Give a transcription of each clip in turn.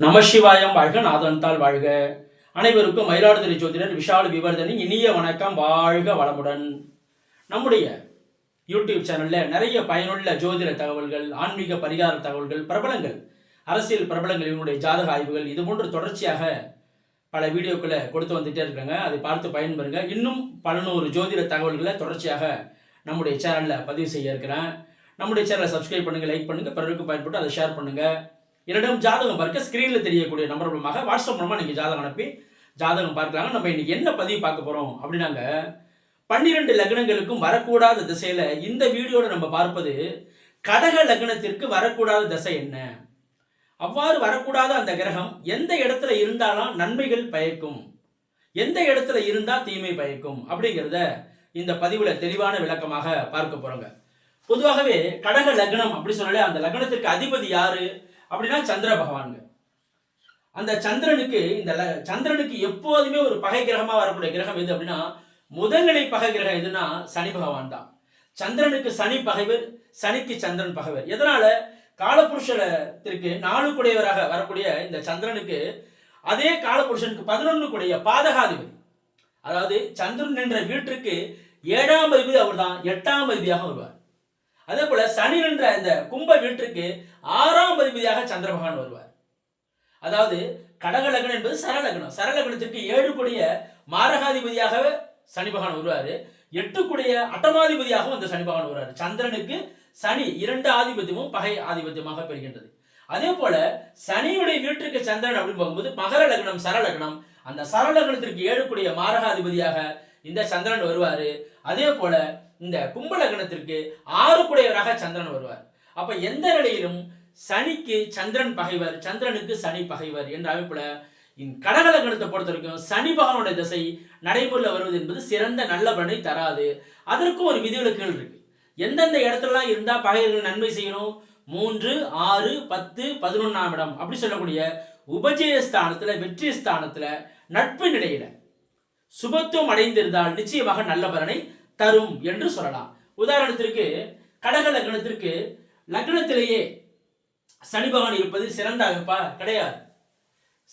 நமசிவாயம் வாழ்க நாதன்தால் வாழ்க. அனைவருக்கும் மயிலாடுதுறை ஜோதிடர் விஷால் விவர்தனி இனிய வணக்கம் வாழ்க வளமுடன். நம்முடைய யூடியூப் சேனல்ல நிறைய பயனுள்ள ஜோதிட தகவல்கள் ஆன்மீக பரிகார தகவல்கள் பிரபலங்கள் அரசியல் பிரபலங்கள் இவனுடைய ஜாதக ஆய்வுகள் இது போன்று தொடர்ச்சியாக பல வீடியோக்களை கொடுத்து வந்துட்டே இருக்காங்க அதை பார்த்து பயன்பெறுங்க. இன்னும் பல நூறு ஜோதிட தகவல்களை தொடர்ச்சியாக நம்முடைய சேனலில் பதிவு செய்ய இருக்கிறேன். நம்முடைய சேனலை சப்ஸ்கிரைப் பண்ணுங்கள் லைக் பண்ணுங்கள் பிறருக்கு பயன்பட்டு அதை ஷேர் பண்ணுங்கள் என்னிடம் ஜாதகம் பார்க்க ஸ்க்ரீனில் தெரியக்கூடிய நம்பர் மூலமாக வாட்ஸ்அப் மூலமாக நீங்கள் ஜாதகம் அனுப்பி ஜாதகம் பார்க்கலாங்க. நம்ம இன்னைக்கு என்ன பதிவு பார்க்க போகிறோம் அப்படின்னாங்க பன்னிரெண்டு லக்னங்களுக்கும் வரக்கூடாத திசையில் இந்த வீடியோவில் நம்ம பார்ப்பது கடக லக்னத்திற்கு வரக்கூடாத திசை என்ன? அவ்வாறு வரக்கூடாத அந்த கிரகம் எந்த இடத்துல இருந்தாலும் நன்மைகள் பயக்கும். எந்த இடத்துல இருந்தால் தீமை பயக்கும் அப்படிங்கிறத இந்த பதிவில் தெளிவான விளக்கமாக பார்க்க போகிறோங்க பொதுவாகவே கடக லக்னம் அப்படி சொன்னாலே அந்த லக்னத்திற்கு அதிபதி யாரு? அப்படின்னா சந்திர பகவானுங்க. அந்த சந்திரனுக்கு இந்த சந்திரனுக்கு எப்போதுமே ஒரு பகை கிரகமா வரக்கூடிய கிரகம் எது அப்படின்னா முதல்நிலை பகை கிரகம் எதுனா சனி பகவான் தான். சந்திரனுக்கு சனி பகைவர் சனிக்கு சந்திரன் பகைவர். எதனால? காலபுருஷத்திற்கு நாளுக்குடையவராக வரக்கூடிய இந்த சந்திரனுக்கு அதே காலபுருஷனுக்கு பதினொன்று கூடிய பாதகாதிபதி. அதாவது சந்திரன் என்ற வீட்டிற்கு ஏழாம் அதிபதி அவர்தான் எட்டாம் அதிபதியாக வருவார். அதே போல சனி என்ற இந்த கும்ப வீட்டிற்கு ஆறாம் அதிபதியாக சந்திர பகவான் வருவார். அதாவது கடக லக்னம் என்பது சரலக்னம். சரலக்னத்திற்கு ஏழு கூடிய மாரகாதிபதியாக சனி பகவான் வருவார். எட்டு கூடிய அட்டமாதிபதியாகவும் அந்த சனி பகவான் வருவார். சந்திரனுக்கு சனி இரண்டு ஆதிபத்தியமும் பகை ஆதிபத்தியமாக பெறுகின்றது. அதே போல சனியுடைய வீட்டிற்கு சந்திரன் அப்படின்னு பார்க்கும்போது மகர லக்னம் சரலக்னம். அந்த சரலக்னத்திற்கு ஏழுக்குடைய மாரகாதிபதியாக இந்த சந்திரன் வருவாரு. அதே போல இந்த கும்ப லக்னத்திற்கு ஆறு சந்திரன் வருவார். அப்ப எந்த நிலையிலும் சனிக்கு சந்திரன் பகைவர் சந்திரனுக்கு சனி பகைவர் என்ற அமைப்புல இந்த கடக லக்னத்தை பொறுத்த வரைக்கும் சனி பகவானுடைய திசை நடைமுறையில் வருவது என்பது சிறந்த நல்ல பலனை தராது. அதற்கும் ஒரு விதிவிலக்குகள் இருக்கு. எந்தெந்த இடத்துலலாம் இருந்தா பகைவர்கள் நன்மை செய்யணும்? மூன்று ஆறு பத்து பதினொன்னாம் இடம் அப்படி சொல்லக்கூடிய உபஜய ஸ்தானத்துல வெற்றி ஸ்தானத்துல நட்பு நிலையில சுபத்துவம் அடைந்திருந்தால் நிச்சயமாக நல்ல பலனை தரும் என்று சொல்லலாம். உதாரணத்திற்கு கடக லக்னத்திற்கு லக்னத்திலேயே சனி பகவான் இருப்பது சிறந்த அமைப்பா கிடையாது.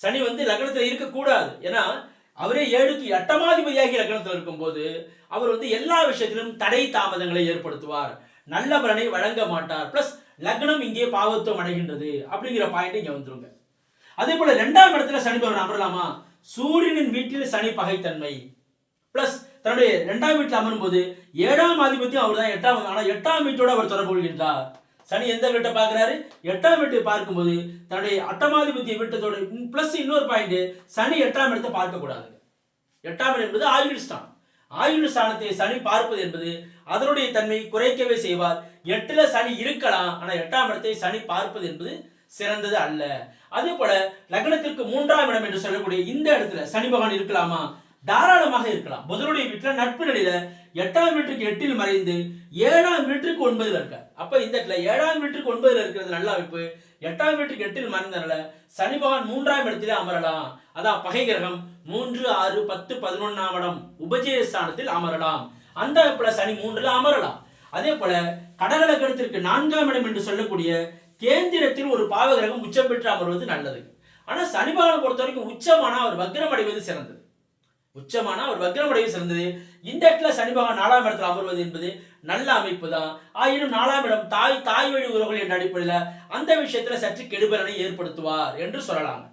சனி வந்து லக்னத்தில் இருக்கக்கூடாது. ஏன்னா அவரே ஏழுக்கு எட்டமாதிபதியாகி லக்னத்தில் இருக்கும்போது அவர் வந்து எல்லா விஷயத்திலும் தடை தாமதங்களை ஏற்படுத்துவார். நல்ல பலனை வழங்க மாட்டார். பிளஸ் லக்னம் இங்கே பாவத்துவம் அடைகின்றது அப்படிங்கிற பாயிண்ட் இங்கே வந்துருங்க. அதே போல ரெண்டாம் இடத்துல சனி பகவான் அமரலாமா? சூரியனின் வீட்டில் சனி பகைத்தன்மை. பிளஸ் தன்னுடைய இரண்டாம் வீட்டில் அமரும்போது ஏழாம் ஆதிபத்தியம் அவர் தான் எட்டாம் ஆனால் எட்டாம் வீட்டோட அவர் தொடர்பு கொள்கின்றார். சனி எந்த வீட்டை பார்க்குறாரு? எட்டாம் வீட்டை பார்க்கும்போது தன்னுடைய அட்டமாதிபத்திய வீட்டத்தோட பிளஸ் இன்னொரு பாயிண்ட் சனி எட்டாம் இடத்தை பார்க்கக்கூடாது. எட்டாம் இடம் என்பது ஆயுள் ஸ்தானம். ஆயுள் ஸ்தானத்தை சனி பார்ப்பது என்பது அதனுடைய தன்மை குறைக்கவே செய்வார். எட்டுல சனி இருக்கலாம் ஆனா எட்டாம் இடத்தை சனி பார்ப்பது என்பது சிறந்தது அல்ல. அதே போல லக்னத்திற்கு மூன்றாம் இடம் என்று சொல்லக்கூடிய இந்த இடத்துல சனி பகவான் இருக்கலாமா? தாராளமாக இருக்கலாம். புதனுடைய வீட்டுல நட்பு நிலையில எட்டாம் வீட்டுக்கு எட்டில் மறைந்து ஏழாம் வீட்டுக்கு ஒன்பதுல இருக்க அப்ப இந்த இடத்துல ஏழாம் வீட்டுக்கு ஒன்பதுல இருக்கிறது நல்ல அமைப்பு. எட்டாம் வீட்டுக்கு எட்டில் மறைந்தனால சனி பகவான் மூன்றாம் இடத்திலே அமரலாம். அதான் பகை கிரகம் மூன்று ஆறு பத்து பதினொன்னாம் இடம் உபஜய ஸ்தானத்தில் அமரலாம். அந்த அமைப்புல சனி மூன்றுல அமரலாம். அதே போல கடகலக்கணத்திற்கு நான்காம் இடம் என்று சொல்லக்கூடிய கேந்திரத்தில் ஒரு பாவகிரகம் உச்சம் பெற்று அமர்வது நல்லது. ஆனா சனி பகவான் பொறுத்த வரைக்கும் உச்சமான அவர் வக்ரம் அடைவது சிறந்தது. உச்சமான அவர் வக்ரம் சிறந்தது. இந்த இடத்துல சனி பகவான் நாலாம் இடத்துல அமர்வது என்பது நல்ல அமைப்பு தான் ஆயினும் நாலாம் இடம் தாய் தாய் வழி உறவுகள் என்ற அடிப்படையில் அந்த விஷயத்துல சற்று கெடுபலனை ஏற்படுத்துவார் என்று சொல்லலாம்.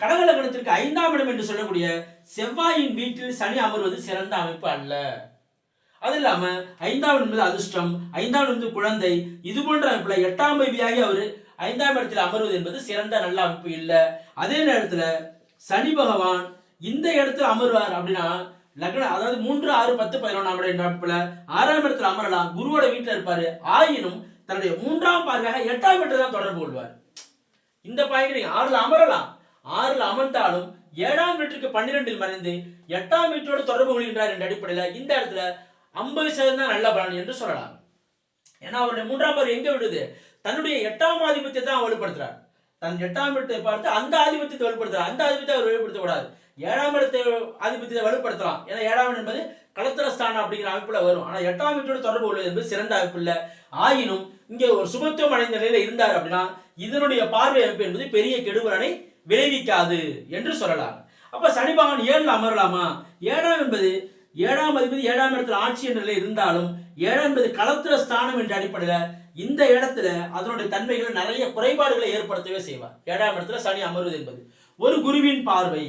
கடகலகணத்திற்கு ஐந்தாம் இடம் என்று சொல்லக்கூடிய செவ்வாயின் வீட்டில் சனி அமர்வது சிறந்த அமைப்பு அல்ல. அது இல்லாம ஐந்தாம் என்பது அதிர்ஷ்டம் ஐந்தாம் என்பது குழந்தை இது போன்ற அமைப்புல எட்டாம் பைபியாகி அவர் ஐந்தாம் இடத்தில் அமர்வது என்பது சிறந்த நல்ல அமைப்பு இல்லை. அதே நேரத்துல சனி பகவான் இந்த இடத்துல அமர்வார் அப்படின்னா லக்ன அதாவது மூன்று ஆறு பத்து பதினொன்றாம் இடம் என்ற ஆறாம் இடத்துல அமரலாம் குருவோட வீட்டில் இருப்பாரு. ஆயினும் தன்னுடைய மூன்றாம் பார்வையாக எட்டாம் இடத்துல தான் தொடர்பு கொள்வார். இந்த பாயிண்ட் நீங்க ஆறுல அமரலாம். ஆறுல அமர்ந்தாலும் ஏழாம் வீட்டுக்கு பன்னிரெண்டில் மறைந்து எட்டாம் வீட்டோடு தொடர்பு கொள்கின்றார் என்ற அடிப்படையில் இந்த இடத்துல ஐம்பது சதவீதம் நல்ல பலன் என்று சொல்லலாம். ஏன்னா அவருடைய மூன்றாம் பார்வை எங்க விடுது தன்னுடைய எட்டாம் ஆதிபத்தியத்தை தான் வலுப்படுத்துறார் தன் எட்டாம் வீட்டை பார்த்து அந்த ஆதிபத்தியத்தை வலுப்படுத்துறார் அந்த ஆதிபத்தியத்தை அவர் வெளிப்படுத்தக்கூடாது. ஏழாம் இடத்தை ஆதிபத்தியத்தை வலுப்படுத்தலாம். ஏன்னா ஏழாம் இடம் என்பது களத்திரஸ்தானம் அப்படிங்கிற அமைப்புல வரும். ஆனா எட்டாம் வீட்டோடு தொடர்பு உள்ளது என்பது சிறந்த அமைப்பு இல்லை. ஆயினும் இங்கே ஒரு சுபத்துவம் அடைந்த நிலையில இருந்தார் அப்படின்னா இதனுடைய பார்வை அமைப்பு என்பது பெரிய கெடுபலனை விளைவிக்காது என்று சொல்லலாம். அப்ப சனி பகவான் ஏழுல அமரலாமா? ஏழாம் என்பது ஏழாம் அதிபதி ஏழாம் இடத்துல ஆட்சி என்ற நிலை இருந்தாலும் ஏழாம் என்பது களத்திர ஸ்தானம் என்ற அடிப்படையில் இந்த இடத்துல அதனுடைய தன்மைகள் நிறைய குறைபாடுகளை ஏற்படுத்தவே செய்வார். ஏழாம் இடத்துல சனி அமர்வது என்பது. ஒரு குருவின் பார்வை.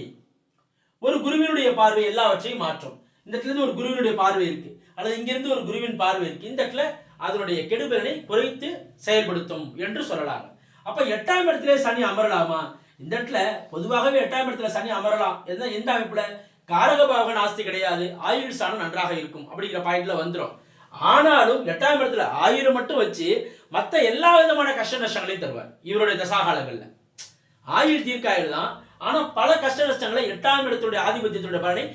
ஒரு குருவினுடைய பார்வை எல்லாவற்றையும் மாற்றும். இந்த இடத்துல இருந்து ஒரு குருவினுடைய பார்வை இருக்கு. அல்லது இங்கிருந்து ஒரு குருவின் பார்வை இருக்கு. இந்த இடத்துல அதனுடைய கெடுபலனை குறைத்து செயல்படுத்தும் என்று சொல்லலாம். அப்ப எட்டாம் இடத்திலே சனி அமரலாமா? இந்த இடத்துல பொதுவாகவே எட்டாம் இடத்துல சனி அமரலாம். எந்த எந்த அமைப்புல? காரகபாவகன் ஆஸ்தி கிடையாது. ஆயுள் ஸ்தானம் நன்றாக இருக்கும். அப்படிங்கிற பாயிண்ட்ல வந்துடும் ஆனாலும் எட்டாம் இடத்துல ஆயுள் மட்டும் வச்சு மற்ற எல்லா விதமான கஷ்ட நஷ்டங்களையும் தருவார். இவருடைய தசாகாலங்கள்ல. ஆயுள் தீர்க்காயுள் தான் ஆனா பல கஷ்ட நஷ்டங்களை எட்டாம் இடத்துடைய ஆதிபத்தியத்துடைய பலனை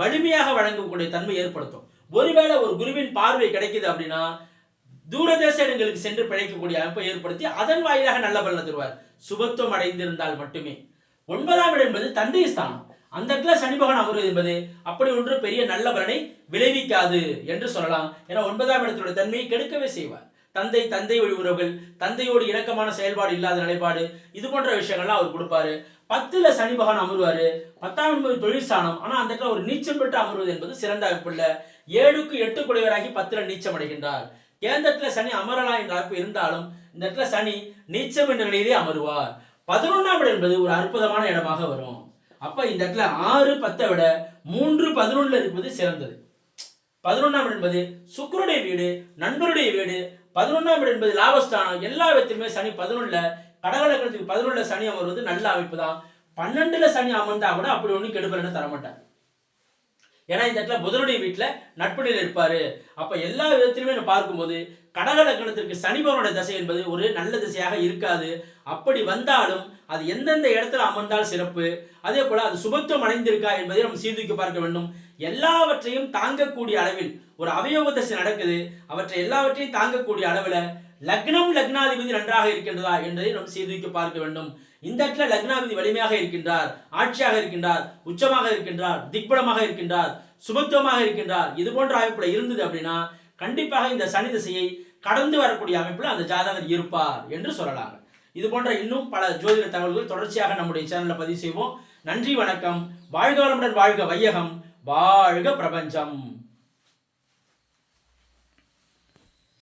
வலிமையாக வழங்கக்கூடிய தன்மை ஏற்படுத்தும். ஒருவேளை ஒரு குருவின் பார்வை கிடைக்குது அப்படின்னா தூரதேச இடங்களுக்கு சென்று பிழைக்கக்கூடிய அமைப்பை ஏற்படுத்தி அதன் வாயிலாக நல்ல பலனை தருவார். சுபத்துவம் அடைந்திருந்தால் மட்டுமே. ஒன்பதாம் இடம் என்பது தந்தை ஸ்தானம். அந்த இடத்துல சனி பகவான் அமர்வது என்பது அப்படி ஒன்று பெரிய நல்ல பலனை விளைவிக்காது என்று சொல்லலாம். ஏன்னா ஒன்பதாம் இடத்துடைய தன்மையை கெடுக்கவே செய்வார். தந்தை தந்தை வழி உறவுகள் தந்தையோடு இணக்கமான செயல்பாடு இல்லாத நிலைப்பாடு இது போன்ற விஷயங்கள்லாம் அவர் கொடுப்பாரு. பத்துல சனி பகவான் அமர்வாரு. பத்தாம் என்பது தொழில் ஸ்தானம் ஆனா அந்த இடத்துல ஒரு நீச்சம் பெற்று அமர்வது என்பது சிறந்த அமைப்பு இல்ல. ஏழுக்கு எட்டு குடைவராகி பத்துல நீச்சம் அடைகின்றார். கேந்திரத்துல சனி அமரலாம் என்ற அமைப்பு இருந்தாலும் இந்த இடத்துல சனி நீச்சம் என்ற நிலையிலே அமருவார். பதினொன்னாம் இடம் என்பது ஒரு அற்புதமான இடமாக வரும். அப்ப இந்த இடத்துல ஆறு பத்தை விட மூன்று பதினொன்றுல இருப்பது சிறந்தது. பதினொன்றாம் இடம் என்பது சுக்கருடைய வீடு நண்பருடைய வீடு. பதினொன்றாம் இடம் என்பது லாபஸ்தானம். எல்லா விதத்திலுமே சனி பதினொன்றுல கடகலக்கணத்துக்கு பதினொன்றுல சனி அமர்வது நல்ல அமைப்பு தான். பன்னெண்டுல சனி அமர்ந்தா கூட அப்படி ஒன்றும் கெடுபலன்னு தரமாட்டார். ஏன்னா இந்த இடத்துல புதனுடைய வீட்டில் நட்புடையில் இருப்பார். அப்போ எல்லா விதத்திலுமே நம்ம பார்க்கும்போது கடகலக்கணத்திற்கு சனிபவனுடைய தசை என்பது ஒரு நல்ல திசையாக இருக்காது. அப்படி வந்தாலும் அது எந்தெந்த இடத்துல அமர்ந்தால் சிறப்பு? அதே போல் அது சுபத்துவம் அடைந்திருக்கா என்பதை நம்ம சீர்தூக்கி பார்க்க வேண்டும். எல்லாவற்றையும் தாங்கக்கூடிய அளவில் ஒரு அவயோக தசை நடக்குது. அவற்றை எல்லாவற்றையும் தாங்கக்கூடிய அளவில் லக்னம் லக்னாதிபதி நன்றாக இருக்கின்றதா என்பதை நாம் சீர்தூக்கி பார்க்க வேண்டும். இந்த இடத்துல லக்னாதிபதி வலிமையாக இருக்கின்றார் ஆட்சியாக இருக்கின்றார் உச்சமாக இருக்கின்றார் திக்படமாக இருக்கின்றார் சுபத்துவமாக இருக்கின்றார். இது போன்ற அமைப்புல இருந்தது அப்படின்னா கண்டிப்பாக இந்த சனி திசையை கடந்து வரக்கூடிய அமைப்புல அந்த ஜாதகர் இருப்பார் என்று சொல்லலாம் இது போன்ற இன்னும் பல ஜோதிட தகவல்கள் தொடர்ச்சியாக நம்முடைய சேனல்ல பதிவு செய்வோம். நன்றி வணக்கம். வாழ்க வளமுடன் வாழ்க வையகம். வாழ்க பிரபஞ்சம்.